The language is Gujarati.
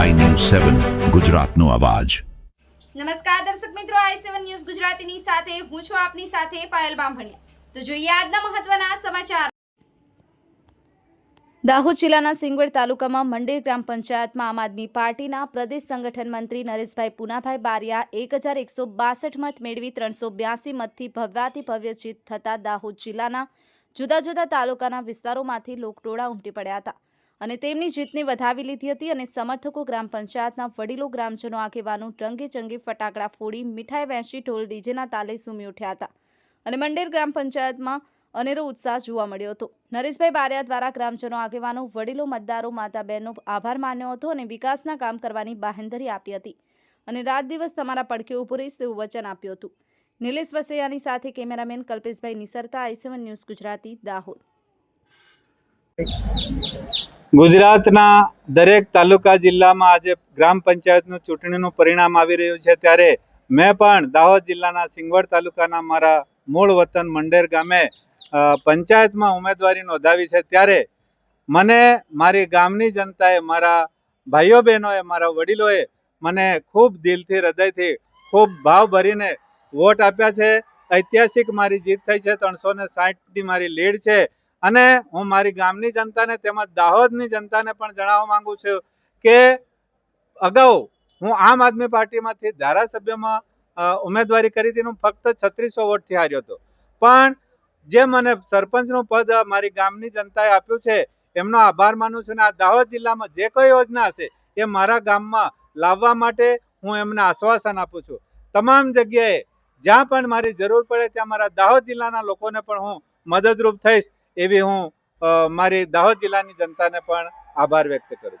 સેવન, ગુજરાતનો અવાજ. નમસ્કાર દર્શક મિત્રો, આઈ સેવન ન્યૂઝ ગુજરાતીની સાથે હું છું આપની સાથે પાયલ બામભણિયા. તો જોઈએ આજના મહત્વના સમાચાર. દાહોદ જિલ્લાના સિંગવડ તાલુકામાં મંડેર ગ્રામ પંચાયતમાં આમ આદમી પાર્ટીના પ્રદેશ સંગઠન મંત્રી નરેશભાઈ પુનાભાઈ બારિયા એક હજાર એકસો બાસઠ મત મેળવી ત્રણસો બ્યાસી મતથી ભવ્યાથી ભવ્ય જીત થતાં દાહોદ જિલ્લાના જુદા જુદા તાલુકાના વિસ્તારોમાંથી લોકટોળા ઉમટી પડ્યા હતા. અને તેમની જીતને વધાવી લીધી હતી અને સમર્થકો ગ્રામ પંચાયતના વડીલો, ગ્રામજનો આગેવાનો રંગે ચંગે ફટાકડા ફોડી મીઠાઈ વહેંચી ઢોલ ડીજેના તાલે ઝૂમી ઉઠ્યા હતા. અને મંડેર ગ્રામ પંચાયતમાં અનેરો ઉત્સાહ જોવા મળ્યો હતો. નરેશભાઈ બારિયા દ્વારા ગ્રામજનો આગેવાનો, વડીલો, મતદારો માતા બહેનનો આભાર માન્યો હતો અને વિકાસના કામ કરવાની બાહેંધરી આપી હતી. અને રાત દિવસ તમારા પડખે ઊભું રહીશ તેવું વચન આપ્યું હતું. નિલેશ વસૈયાની સાથે cameraman Kalpeshbhai Nisarta, I news Gujarati, Dahod. ગુજરાતના દરેક તાલુકા જિલ્લામાં આજે ગ્રામ પંચાયતનું ચૂંટણીનું પરિણામ આવી રહ્યું છે. ત્યારે મેં પણ દાહોદ જિલ્લાના સિંગવડ તાલુકાના મારા મૂળ વતન મંડેર ગામે પંચાયતમાં ઉમેદવારી નોંધાવી છે. ત્યારે મને મારી ગામની જનતાએ, મારા ભાઈઓ બહેનોએ મારા વડીલોએ મને ખૂબ દિલથી, હૃદયથી ખૂબ ભાવ ભરીને વોટ આપ્યા છે. ઐતિહાસિક મારી જીત થઈ છે. ત્રણસો ને સાઠની મારી લીડ છે. અને હું મારી ગામની જનતાને તેમજ દાહોદની જનતાને પણ જણાવવા માંગુ છું કે અગાઉ હું આમ આદમી પાર્ટીમાંથી ધારાસભ્યમાં ઉમેદવારી કરી હતી હું ફક્ત છત્રીસો વોટથી હાર્યો હતો. પણ જે મને સરપંચનું પદ મારી ગામની જનતાએ આપ્યું છે, એમનો આભાર માનું છું અને આ દાહોદ જિલ્લામાં જે કોઈ યોજના હશે, એ મારા ગામમાં લાવવા માટે હું એમને આશ્વાસન આપું છું. તમામ જગ્યાએ જ્યાં પણ મારી જરૂર પડે ત્યાં મારા દાહોદ જિલ્લાના લોકોને પણ હું મદદરૂપ થઈશ. એવી હું મારી દાહોદ જિલ્લાની જનતાને પણ આભાર વ્યક્ત કરું